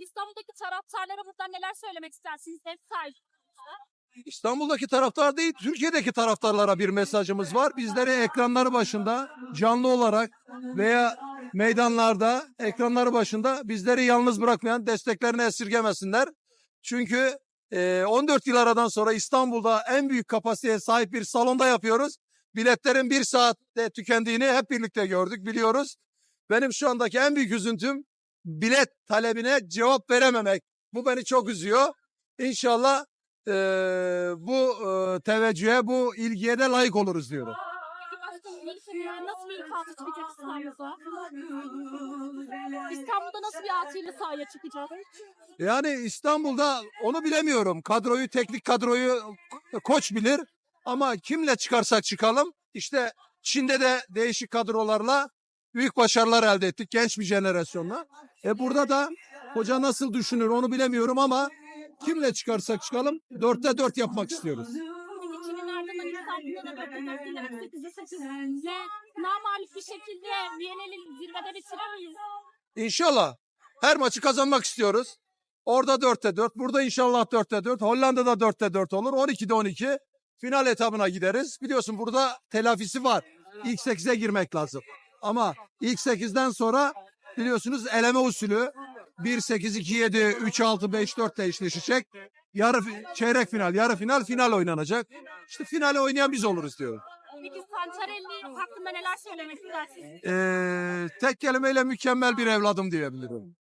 İstanbul'daki taraftarlara buradan neler söylemek istersiniz? Ev. İstanbul'daki taraftar değil, Türkiye'deki taraftarlara bir mesajımız var. Bizleri ekranları başında canlı olarak veya meydanlarda ekranları başında bizleri yalnız bırakmayan desteklerini esirgemesinler. Çünkü e, 14 yıl aradan sonra İstanbul'da en büyük kapasiteye sahip bir salonda yapıyoruz. Biletlerin bir saatte tükendiğini hep birlikte gördük, biliyoruz. Benim şu andaki en büyük üzüntüm bilet talebine cevap verememek. Bu beni çok üzüyor. İnşallah eee, bu eee, teveccühe, bu ilgiye de layık oluruz diyorum. E, İstanbul'da? Nasıl bir altıyla sahaya çıkacak? Yani İstanbul'da onu bilemiyorum. Kadroyu, teknik kadroyu koç bilir. Ama kimle çıkarsak çıkalım. İşte Çin'de de değişik kadrolarla büyük başarılar elde ettik genç bir jenerasyonla. E burada da hoca nasıl düşünür onu bilemiyorum ama kimle çıkarsak çıkalım dörtte dört yapmak istiyoruz. Peki Çin'in ardından İstanbul'da da 4'te 4 giderek 8'de 8 ile namalif bir şekilde Viyana'yı zirvede bitirir miyiz? İnşallah. Her maçı kazanmak istiyoruz. Orada 4'te 4, burada inşallah 4'te 4, Hollanda'da 4'te 4 olur. 12'de 12 final etabına gideriz. Biliyorsun burada telafisi var. İlk 8'e girmek lazım. Ama ilk 8'den sonra biliyorsunuz eleme usulü 1-8-2-7, 3-6, 5-4 ile eşleşecek. Yarı çeyrek final, yarı final, final oynanacak. İşte finale oynayan biz oluruz diyorum. Peki Santarelli hakkında neler söylemek istersiniz? Ee, tek kelimeyle mükemmel bir evladım diyebilirim.